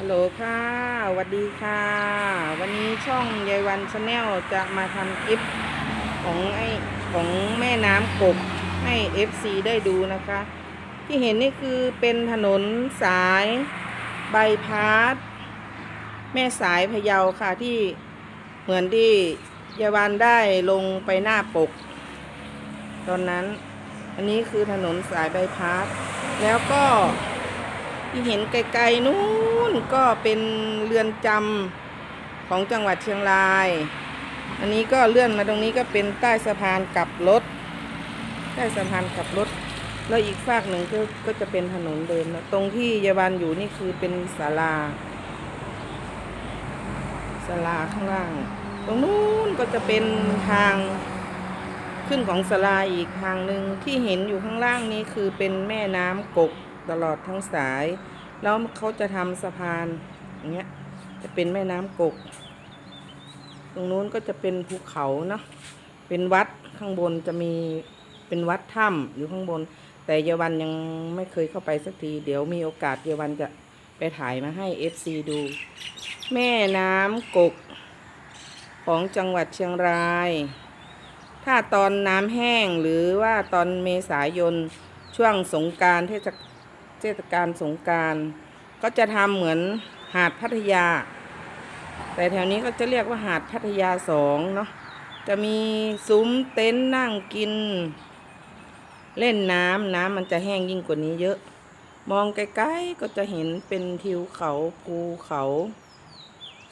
ฮัลโหลค่ะสวัสดีค่ะ วันนี้ช่องยายวันชาแนลจะมาทำคลิปของไอของแม่น้ำกบให้ FC ได้ดูนะคะ ที่เห็นนี่คือเป็นถนนสายใบายพาสแม่สายพะเยาค่ะที่เหมือนที่ยายวันได้ลงไปหน้าปก ตอนนั้น อันนี้คือถนนสายใบายพาสแล้วก็ ที่เห็นไกลๆนู้นก็เป็นเรือนจำของจังหวัดเชียงราย อันนี้ก็เลื่อนมาตรงนี้ก็เป็นใต้สะพานกลับรถ ใต้สะพานกลับรถ แล้วอีกฝากหนึ่งก็ก็จะเป็นถนนเดินตรงที่ยายวันอยู่นี่คือเป็นศาลาศาลาข้างล่าง ตรงนู้นก็จะเป็นทางขึ้นของศาลาอีกทางหนึ่งที่เห็นอยู่ข้างล่างนี้คือเป็นแม่น้ำกก ตลอดทั้งสาย แล้วเขาจะทำสะพานอย่างเงี้ยจะเป็นแม่น้ำกก ตรงนู้นก็จะเป็นภูเขาเนาะเป็นวัดข้างบนจะมีเป็นวัดถ้ำอยู่ข้างบน แต่เยาวันยังไม่เคยเข้าไปสักที เดี๋ยวมีโอกาสเยาวันจะไปถ่ายมาให้ FC ดู แม่น้ำกก ของจังหวัดเชียงราย ถ้าตอนน้ำแห้งหรือว่าตอนเมษายนช่วงสงการเทศก เทศกาลสงการก็จะทำเหมือนหาดพัทยา แต่แถวนี้ก็จะเรียกว่าหาดพัทยาสองเนาะจะมีซุ้มเต็นท์นั่งกิน เล่นน้ำน้ำมันจะแห้งยิ่งกว่านี้เยอะ มองไกลๆก็จะเห็นเป็นทิวเขาภูเขา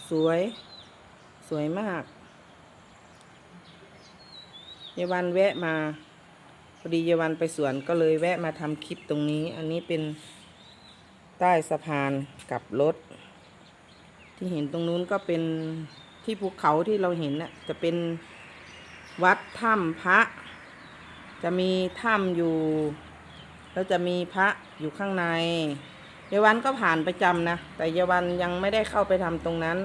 สวย สวยมากเยาวันแวะมา อดีเยาวันไปสวนก็เลยแวะมาทำคลิปตรงนี้ อันนี้เป็นใต้สะพานกับรถ ที่เห็นตรงนู้นก็เป็นที่ภูเขาที่เราเห็นน่ะจะเป็นวัดถ้ำพระ จะมีถ้ำอยู่ แล้วจะมีพระอยู่ข้างในเยาวันก็ผ่านประจำนะ แต่เยาวันยังไม่ได้เข้าไปทำตรงนั้น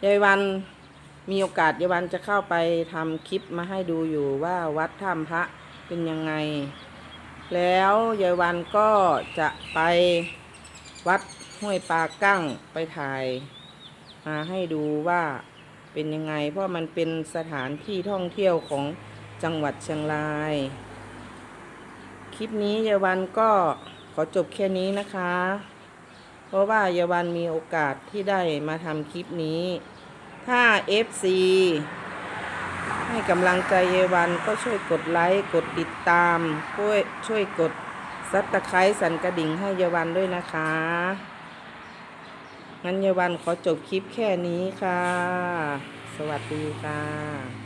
เยาวัน มีโอกาสเยาวันจะเข้าไปทำคลิปมาให้ดูอยู่ว่าวัดถ้ำพระเป็นยังไง แล้วยายวันก็จะไปวัดห้วยปลากั้งไปถ่ายมาให้ดูว่าเป็นยังไง เพราะมันเป็นสถานที่ท่องเที่ยวของจังหวัดเชียงราย คลิปนี้ยายวันก็ขอจบแค่นี้นะคะ เพราะว่ายายวันมีโอกาสที่ได้มาทำคลิปนี้ 5fc ให้กำลังใจเยาวันก็ช่วยกดไลค์ กดติดตามช่วยช่วยกดซับตะไคร้สันกระดิ่งให้เยาวันด้วยนะคะ งั้นเยายวันขอจบคลิปแค่นี้ค่ะ สวัสดีค่ะ